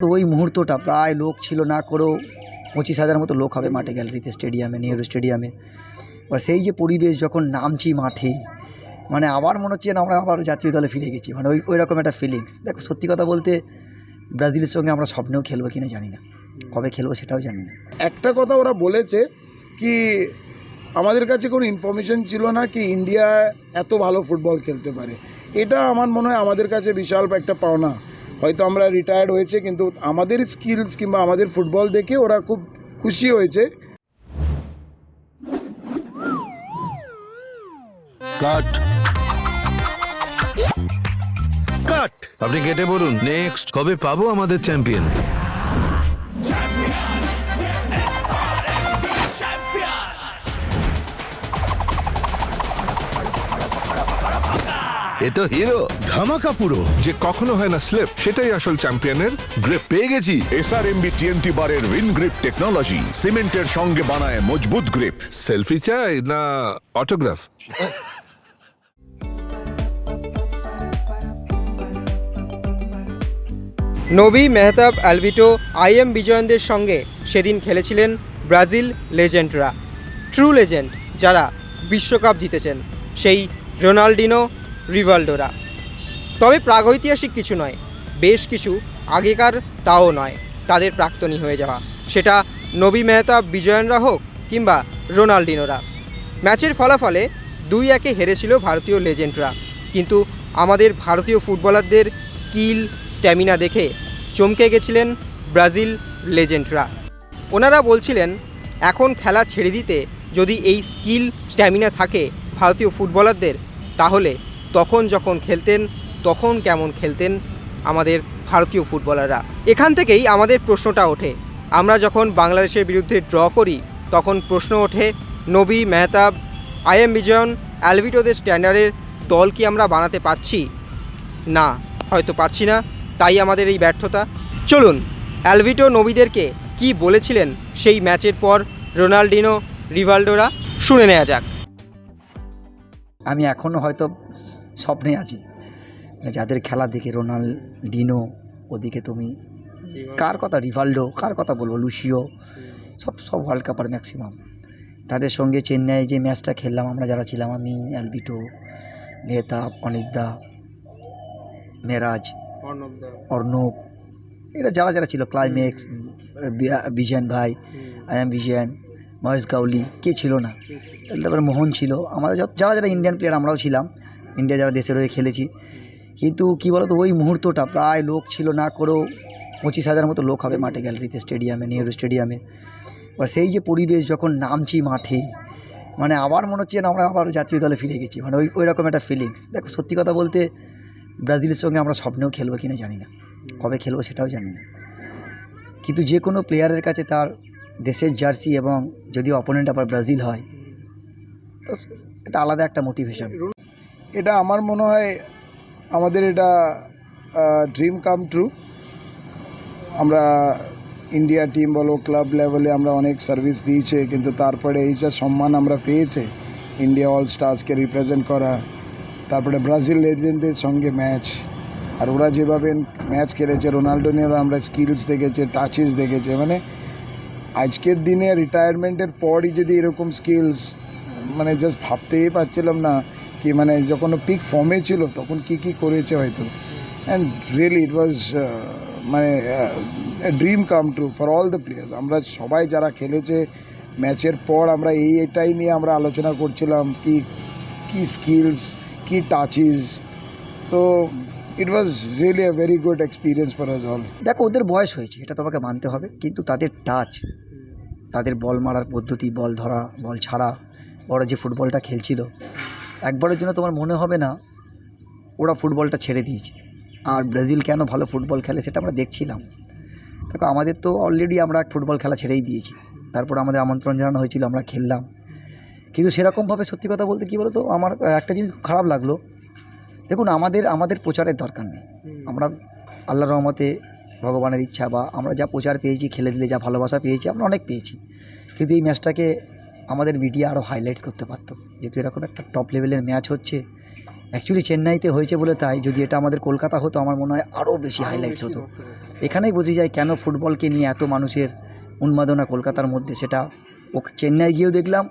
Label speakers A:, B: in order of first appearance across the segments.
A: তো ওই মুহূর্তটা প্রায় লোক ছিল না করেও পঁচিশ হাজার মতো লোক হবে মাঠে গ্যালারিতে স্টেডিয়ামে, নেহেরু স্টেডিয়ামে। এবার সেই যে পরিবেশ যখন নামছি মাঠে মানে আবার মনে হচ্ছে আমরা আবার জাতীয় দলে ফিরে গেছি। মানে ওই ওই রকম একটা ফিলিংস দেখো, সত্যি কথা বলতে ব্রাজিলের সঙ্গে আমরা স্বপ্নেও খেলব কিনা জানি না। কবে খেলব সেটাও জানি না।
B: একটা কথা ওরা বলেছে কি, আমাদের কাছে কোনো ইনফরমেশন ছিল না কি ইন্ডিয়া এত ভালো ফুটবল খেলতে পারে। এটা আমার মনে হয় আমাদের কাছে বিশাল একটা পাওনা। হয়তো আমরা রিটায়ার্ড হয়েছে, কিন্তু আমাদের স্কিলস কিংবা আমাদের ফুটবল দেখে ওরা খুব খুশি হয়েছে।
C: আপনি কেটে বলুন নেক্সট কবে পাবো আমাদের চ্যাম্পিয়ন এ তো হিরো
D: ধামাকা পুরো।
E: যে কখনো হয় না স্লিপ সেটাই আসল চ্যাম্পিয়নের গ্রিপ। পেয়ে গেছি।
D: এসআরএমবি টিএমটি বারের উইন গ্রিপ টেকনোলজি সিমেন্টের সঙ্গে বানায় মজবুত গ্রিপ
E: সেলফি চাই না অটোগ্রাফ
F: নবী মেহতাব অ্যালভিটো আই এম বিজয়নদের সঙ্গে সেদিন খেলেছিলেন ব্রাজিল লেজেন্ডরা। ট্রু লেজেন্ড যারা বিশ্বকাপ জিতেছেন সেই রোনাল্ডিনো রিভাল্ডোরা। তবে প্রাগৈতিহাসিক কিছু নয়, বেশ কিছু আগেকার তাও নয়, তাদের প্রাক্তনী হয়ে যাওয়া। সেটা নবী মেহতাব বিজয়নরা হোক কিংবা রোনাল্ডিনোরা। ম্যাচের ফলাফলে দুই একে হেরেছিল ভারতীয় লেজেন্ডরা। কিন্তু আমাদের ভারতীয় ফুটবলারদের স্কিল, স্ট্যামিনা দেখে চমকে গেছিলেন ব্রাজিল লেজেন্ডরা। ওনারা বলছিলেন, এখন খেলা ছেড়ে দিতে যদি এই স্কিল, স্ট্যামিনা থাকে ভারতীয় ফুটবলারদের, তাহলে তখন যখন খেলতেন তখন কেমন খেলতেন আমাদের ভারতীয় ফুটবলাররা। এখান থেকেই আমাদের প্রশ্নটা ওঠে। আমরা যখন বাংলাদেশের বিরুদ্ধে ড্র করি, তখন প্রশ্ন ওঠে, নবী মেহতাব, আই এম বিজয়ন অ্যালভিটোদের স্ট্যান্ডার্ডের দল কি আমরা বানাতে পারছি? না, হয়তো পারছি না, তাই আমাদের এই ব্যর্থতা। চলুন, অ্যালভিটো নবীদেরকে কি বলেছিলেন সেই ম্যাচের পর রোনাল্ডিনো, রিভাল্ডোরা? শুনে নেওয়া যাক।
A: আমি এখনও হয়তো স্বপ্নে আছি। মানে যাদের খেলা দেখে রোনাল্ডিনো ওদিকে তুমি কার কথা? রিভাল্ডো কার কথা বলব? লুসিও সব সব ওয়ার্ল্ড কাপার ম্যাক্সিমাম তাদের সঙ্গে চেন্নাই যে ম্যাচটা খেললাম আমরা যারা ছিলাম আমি অ্যালবিটো মেহতাব অনিকদা মেরাজ অর্ণব এরা যারা যারা ছিল ক্লাইম্যাক্স বিজয়ন ভাই আই এম বিজয়ন মহেশ গাউলি কে ছিল না? তারপরে মোহন ছিল। আমাদের যত- যারা যারা ইন্ডিয়ান প্লেয়ার আমরাও ছিলাম। ইন্ডিয়া যারা দেশের হয়ে খেলেছি। কিন্তু কী বলতো, ওই মুহূর্তটা প্রায় লোক ছিল না করেও পঁচিশ হাজার মতো লোক হবে মাঠে গ্যালারিতে, স্টেডিয়ামে, নেহেরু স্টেডিয়ামে। এবার সেই যে পরিবেশ যখন নামছি মাঠে মানে আবার মনে হচ্ছে আমরা আবার জাতীয় দলে ফিরে গেছি মানে ওই ওই রকম একটা ফিলিংস দেখো, সত্যি কথা বলতে ব্রাজিলের সঙ্গে আমরা স্বপ্নেও খেলব কিনা জানি না, কবে খেলব সেটাও জানি না। কিন্তু যে কোনো প্লেয়ারের কাছে তার দেশের জার্সি এবং যদি অপোনেন্ট আবার ব্রাজিল হয়, তো এটা আলাদা একটা মোটিভেশন
B: এটা আমার মনে হয় আমাদের এটা ড্রিম কাম ট্রু আমরা ইন্ডিয়া টিম বলো ক্লাব লেভেলে আমরা অনেক সার্ভিস দিয়েছে, কিন্তু তারপরে এই যে সম্মান আমরা পেয়েছে ইন্ডিয়া অল স্টার্সকে রিপ্রেজেন্ট করা, তারপরে ব্রাজিল লেজেন্ডদের সঙ্গে ম্যাচ আর ওরা যেভাবে ম্যাচ খেলেছে রোনাল্ডো নিয়ে আমরা স্কিলস দেখেছে টাচেস দেখেছে মানে আজকের দিনে রিটায়ারমেন্টের পরই যদি এরকম স্কিলস মানে জাস্ট ভাবতেই পারছিলাম না কি মানে যখন পিক ফর্মে ছিল, তখন কি কি করেছে হয়তো। অ্যান্ড রিয়েলি ইট ওয়াজ মানে dream come true for all the players আমরা সবাই যারা খেলেছে ম্যাচের পর আমরা এই এটাই নিয়ে আমরা আলোচনা করছিলাম কি কি স্কিলস কি টাচিস তো it was really a very good experience for us all
A: দেখো, ওদের বয়স হয়েছে, এটা তোমাকে মানতে হবে, কিন্তু তাদের টাচ তাদের বল মারার পদ্ধতি বল ধরা বল ছাড়া, ওরা যে ফুটবলটা খেলছিল একবারের জন্য তোমার মনে হবে না ওরা ফুটবলটা ছেড়ে দিয়েছে। আর ব্রাজিল কেন ভালো ফুটবল খেলে সেটা আমরা দেখছিলাম। দেখো আমাদের তো অলরেডি আমরা ফুটবল খেলা ছেড়েই দিয়েছি। তারপর আমাদের আমন্ত্রণ জানানো হয়েছিল আমরা খেললাম। কিন্তু সেরকমভাবে সত্যি কথা বলতে কী বলতো আমার একটা জিনিস খুব খারাপ লাগল। দেখুন আমাদের আমাদের প্রচারের দরকার নেই। আমরা আল্লাহ রহমতে ভগবানের ইচ্ছা বা আমরা যা প্রচার পেয়েছি খেলে দিলে যা ভালোবাসা পেয়েছি আমরা অনেক পেয়েছি। কিন্তু এই ম্যাচটাকে আমাদের মিডিয়া আরও হাইলাইট করতে পারতো। যেহেতু এরকম একটা টপ লেভেলের ম্যাচ হচ্ছে অ্যাকচুয়ালি চেন্নাইতে হয়েছে বলে তাই যদি এটা আমাদের কলকাতা হতো আমার মনে হয় আরও বেশি হাইলাইটস হতো। এখানেই বোঝা যায় কেন ফুটবলকে নিয়ে এত মানুষের উন্মাদনা কলকাতার মধ্যে সেটা ও চেন্নাই গিয়েও দেখলাম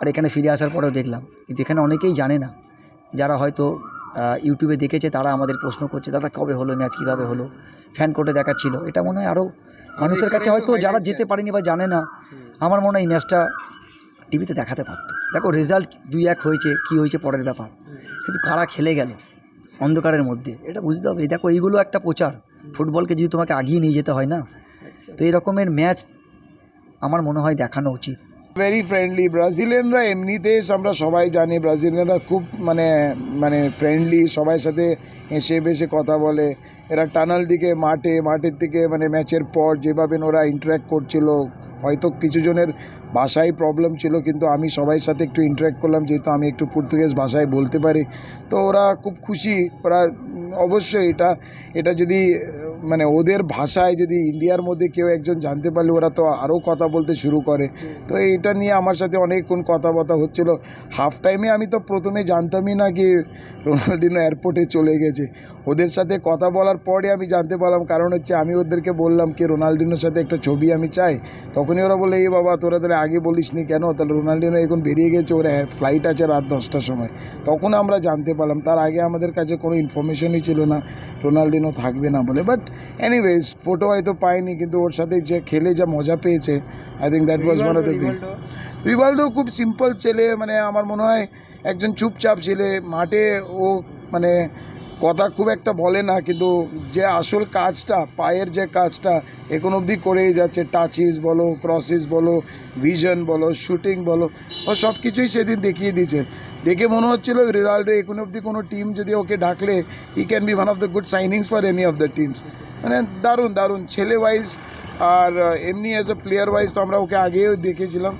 A: আর এখানে ফিরে আসার পরেও দেখলাম। কিন্তু এখানে অনেকেই জানে না যারা হয়তো ইউটিউবে দেখেছে তারা আমাদের প্রশ্ন করছে দাদা কবে হলো ম্যাচ কীভাবে হলো? ফ্যান কোর্টে দেখাচ্ছিল। এটা মনে হয় আরও মানুষের কাছে হয়তো যারা যেতে পারেনি বা জানে না আমার মনে হয় এই ম্যাচটা টিভিতে দেখাতে পারতো। দেখো রেজাল্ট দুই এক হয়েছে, কি হয়েছে পরের ব্যাপার। কিন্তু কারা খেলে গেল অন্ধকারের মধ্যে? এটা বুঝতে হবে। দেখো এইগুলো একটা প্রচার। ফুটবলকে যদি তোমাকে আগিয়ে নিয়ে যেতে হয় না? তো এই রকমের ম্যাচ আমার মনে হয় দেখানো উচিত।
B: ভেরি ফ্রেন্ডলি ব্রাজিলিয়ানরা এমনিতে আমরা সবাই জানি, ব্রাজিলিয়ানরা খুব মানে মানে ফ্রেন্ডলি সবাই সাথে হেসে বেসে কথা বলে। এরা টানাল দিকে, মাঠে, মাঠের থেকে মানে ম্যাচের পর যেভাবে ওরা ইন্টারাক্ট করছিল হয়তো কিছু জনের ভাষায় প্রবলেম ছিল, কিন্তু আমি সবাই সাথে একটু ইন্টারাক্ট করলাম, যেহেতু আমি একটু পর্তুগিজ ভাষায় বলতে পারি। তো ওরা খুব খুশি, ওরা অবশ্যই এটা এটা যদি মানে ওদের ভাষায় যদি ইন্ডিয়ার মধ্যে কেউ একজন জানতে পারলে ওরা তো আরও কথা বলতে শুরু করে। তো এটা নিয়ে আমার সাথে অনেকক্ষণ কথাবার্তা হচ্ছিল। হাফ টাইমে আমি তো প্রথমে জানতামই না কি রোনাল্ডিনো এয়ারপোর্টে চলে গেছে। ওদের সাথে কথা বলার পরে আমি জানতে পারলাম, কারণ হচ্ছে আমি ওদেরকে বললাম কি রোনাল্ডিনোর সাথে একটা ছবি আমি চাই। তখনই ওরা বলে এই বাবা, তোরা তাহলে আগে বলিস নি কেন? তাহলে রোনাল্ডিনো এখন বেরিয়ে গেছে, ওরা ফ্লাইট আছে রাত দশটার সময়। তখন আমরা জানতে পারলাম, তার আগে আমাদের কাছে কোনো ইনফরমেশনই ছিল না রোনাল্ডিনো থাকবে না বলে। বাট এনিওয়েজ ফটো হয়তো পাইনি কিন্তু ওর সাথে যে খেলে যা মজা পেয়েছে I think that was one of the Rivaldo খুব সিম্পল ছেলে মানে আমার মনে হয় একজন চুপচাপ ছেলে মাঠে ও মানে কথা খুব একটা বলে না কিন্তু যে আসল কাজটা পায়ের যে কাজটা এখন অবধি করেই যাচ্ছে টাচিস বলো ক্রসিস বলো ভিশন বলো শুটিং বলো ও সব কিছুই সেদিন দেখিয়ে দিয়েছে। দেখে মনে হচ্ছিল রিনাল্ডো এখন অবধি কোনো টিম যদি ওকে ডাকলে he can be one of the good signings for any of the teams মানে দারুণ দারুণ। ছেলে ওয়াইজ আর এমনি অ্যাজ এ প্লেয়ার ওয়াইজ তো আমরা ওকে আগেও দেখেছিলাম।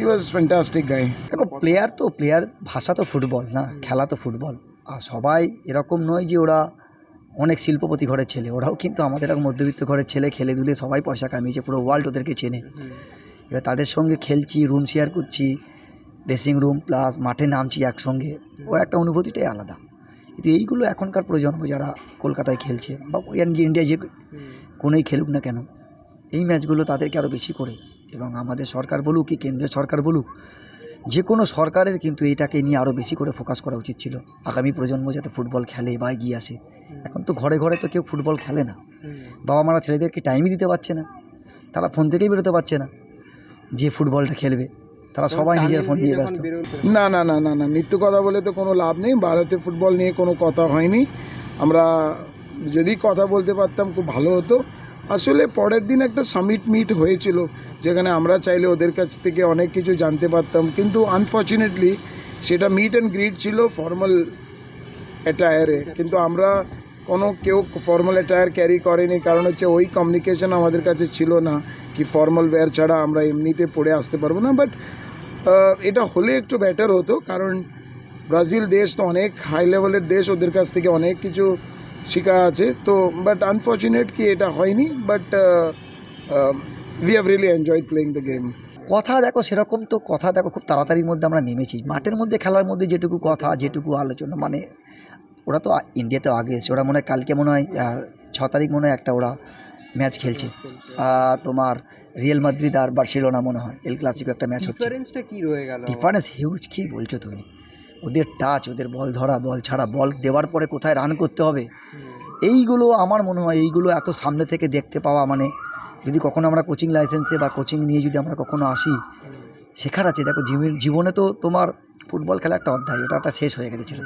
B: ই ওয়াজ ফ্যান্টাস্টিক গাই
A: দেখো প্লেয়ার তো প্লেয়ার ভাষা তো ফুটবল না খেলা তো ফুটবল। আর সবাই এরকম নয় যে ওরা অনেক শিল্পপতি ঘরের ছেলে ওরাও কিন্তু আমাদের এরকম মধ্যবিত্ত ঘরের ছেলে খেলে দুলে সবাই পয়সা কামিয়েছে পুরো ওয়ার্ল্ড ওদেরকে চেনে। এবার তাদের সঙ্গে খেলছি রুম শেয়ার করছি। ড্রেসিং রুম প্লাস মাঠে নামছি একসঙ্গে। ও একটা অনুভূতিটাই আলাদা। কিন্তু এইগুলো এখনকার প্রজন্ম যারা কলকাতায় খেলছে বা ইন্ডিয়া যে কোনোই খেলুক না কেন, এই ম্যাচগুলো তাদেরকে আরও বেশি করে। এবং আমাদের সরকার বলুক কি কেন্দ্রীয় সরকার বলুক, যে কোনো সরকারের কিন্তু এটাকে নিয়ে আরও বেশি করে ফোকাস করা উচিত ছিল। আগামী প্রজন্ম যাতে ফুটবল খেলে বা এগিয়ে আসে। এখন তো ঘরে ঘরে তো কেউ ফুটবল খেলে না। বাবা মারা ছেলেদেরকে টাইমই দিতে পারছে না। তারা ফোন থেকেই বেরোতে পারছে না যে ফুটবলটা খেলবে। তারা সবাই নিজের ফোন নিয়ে ব্যস্ত।
B: না না না না না মৃত্যু কথা বলে তো কোনো লাভ নেই। ভারতে ফুটবল নিয়ে কোনো কথা হয়নি। আমরা যদি কথা বলতে পারতাম খুব ভালো হতো। আসলে পরের দিন একটা সামিট মিট হয়েছিল যেখানে আমরা চাইলে ওদের কাছ থেকে অনেক কিছু জানতে পারতাম। কিন্তু আনফর্চুনেটলি সেটা মিট অ্যান্ড গ্রিট ছিল ফর্মাল অ্যাটায়ারে কিন্তু আমরা কোনো কেউ ফর্মাল অ্যাটায়ার ক্যারি করেনি। কারণ হচ্ছে ওই কমিউনিকেশন আমাদের কাছে ছিল না কি ফর্মাল ওয়্যার ছাড়া আমরা এমনিতে পড়ে আসতে পারব না। বাট এটা হলে একটু বেটার হতো, কারণ ব্রাজিল দেশ তো অনেক হাই লেভেলের দেশ, ওদের কাছ থেকে অনেক কিছু শেখা আছে। তো বাট আনফর্চুনেট কি এটা হয়নি but we have really enjoyed playing the game
A: কথা দেখো সেরকম তো কথা দেখো, খুব তাড়াতাড়ির মধ্যে আমরা নেমেছি। মাঠের মধ্যে, খেলার মধ্যে যেটুকু কথা, যেটুকু আলোচনা মানে ওরা তো ইন্ডিয়াতেও আগে এসেছে, ওরা মনে হয় কালকে মনে হয় ছ তারিখ মনে হয় একটা ওরা ম্যাচ খেলছে। তোমার রিয়েল মাদ্রিদ আর বার্সেলোনা মনে হয় এল ক্লাসিকো একটা ম্যাচ হচ্ছে।
F: কি রয়ে গেল?
A: ডিফারেন্স হিউজ কী বলছো তুমি? ওদের টাচ ওদের বল ধরা বল ছাড়া বল দেওয়ার পরে কোথায় রান করতে হবে? এইগুলো আমার মনে হয় এইগুলো এত সামনে থেকে দেখতে পাওয়া মানে যদি কখনো আমরা কোচিং লাইসেন্সে বা কোচিং নিয়ে যদি আমরা কখনো আসি শেখার আছে। দেখো জীবন- জীবনে তো তোমার ফুটবল খেলা একটা অধ্যায় ওটা একটা শেষ হয়ে গেছে ছেড়ে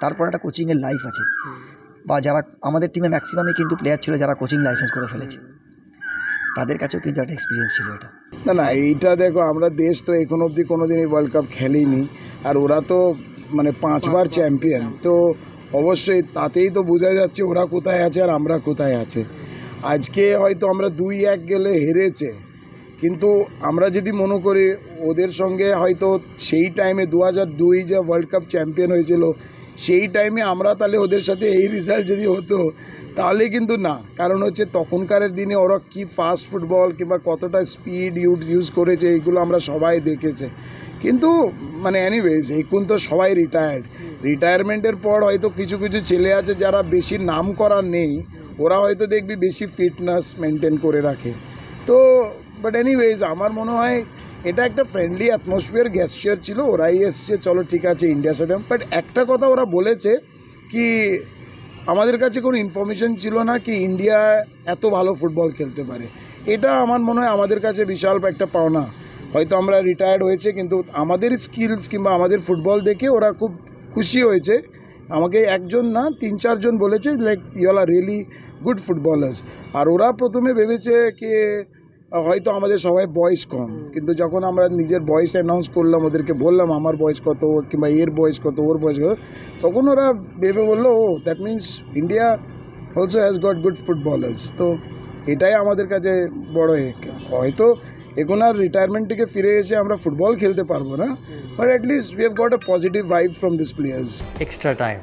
A: তারপর একটা কোচিংয়ের লাইফ আছে। বা যারা আমাদের টিমে ম্যাক্সিমামই কিন্তু প্লেয়ার ছিল যারা কোচিং লাইসেন্স করে ফেলেছে। তাদের কাছেও কিন্তু একটা এক্সপিরিয়েন্স ছিল এটা।
B: না না এইটা দেখো আমরা দেশ তো এখন অবধি কোনো দিন এই ওয়ার্ল্ড কাপ খেলেইনি আর ওরা তো মানে পাঁচবার চ্যাম্পিয়ন তো অবশ্যই তাতেই তো বোঝা যাচ্ছে ওরা কোথায় আছে আর আমরা কোথায় আছে। আজকে হয়তো আমরা দুই এক গেলে হেরেছে কিন্তু আমরা যদি মনে করি ওদের সঙ্গে হয়তো সেই টাইমে দু হাজার দুই যে ওয়ার্ল্ড কাপ চ্যাম্পিয়ন হয়েছিল সেই টাইমে আমরা তাহলে ওদের সাথে এই রেজাল্ট যদি হতো, তাহলে কিন্তু না। কারণ হচ্ছে তখনকার দিনে ওরা কি ফাস্ট ফুটবল কিংবা কতটা স্পিড ইউজ ইউজ করেছে এইগুলো আমরা সবাই দেখেছে। কিন্তু মানে এনিওয়েজ এখন তো সবাই রিটায়ার্ড রিটায়ারমেন্টের পর হয়তো কিছু কিছু ছেলে আছে যারা বেশি নাম করার নেই, ওরা হয়তো দেখবি বেশি ফিটনেস মেনটেন করে রাখে। তো বাট এনিওয়েজ আমার মনে হয় এটা একটা ফ্রেন্ডলি অ্যাটমসফিয়ার গ্যাসচার ছিল, ওরাই এসছে, চলো ঠিক আছে ইন্ডিয়ার সাথে। বাট একটা কথা ওরা বলেছে কি, আমাদের কাছে কোনো ইনফরমেশন ছিল না কি ইন্ডিয়া এত ভালো ফুটবল খেলতে পারে। এটা আমার মনে হয় আমাদের কাছে বিশাল একটা পাওনা। হয়তো আমরা রিটায়ার্ড হয়েছে, কিন্তু আমাদের স্কিলস কিংবা আমাদের ফুটবল দেখে ওরা খুব খুশি হয়েছে। আমাকে একজন না, তিন চারজন বলেছে like you are really good footballers আর ওরা প্রথমে ভেবেছে কি হয়তো আমাদের সবাই বয়স কম। কিন্তু যখন আমরা নিজের বয়স অ্যানাউন্স করলাম ওদেরকে বললাম আমার বয়স কত কিংবা এর বয়স কত ওর বয়স কত তখন ওরা ভেবে বলল ও that means India also has got good footballers তো এটাই আমাদের কাছে বড় এ হয়তো এখন আর রিটায়ারমেন্ট থেকে ফিরে এসে আমরা ফুটবল খেলতে পারব না but at least we have got a positive vibe from this players
G: extra time.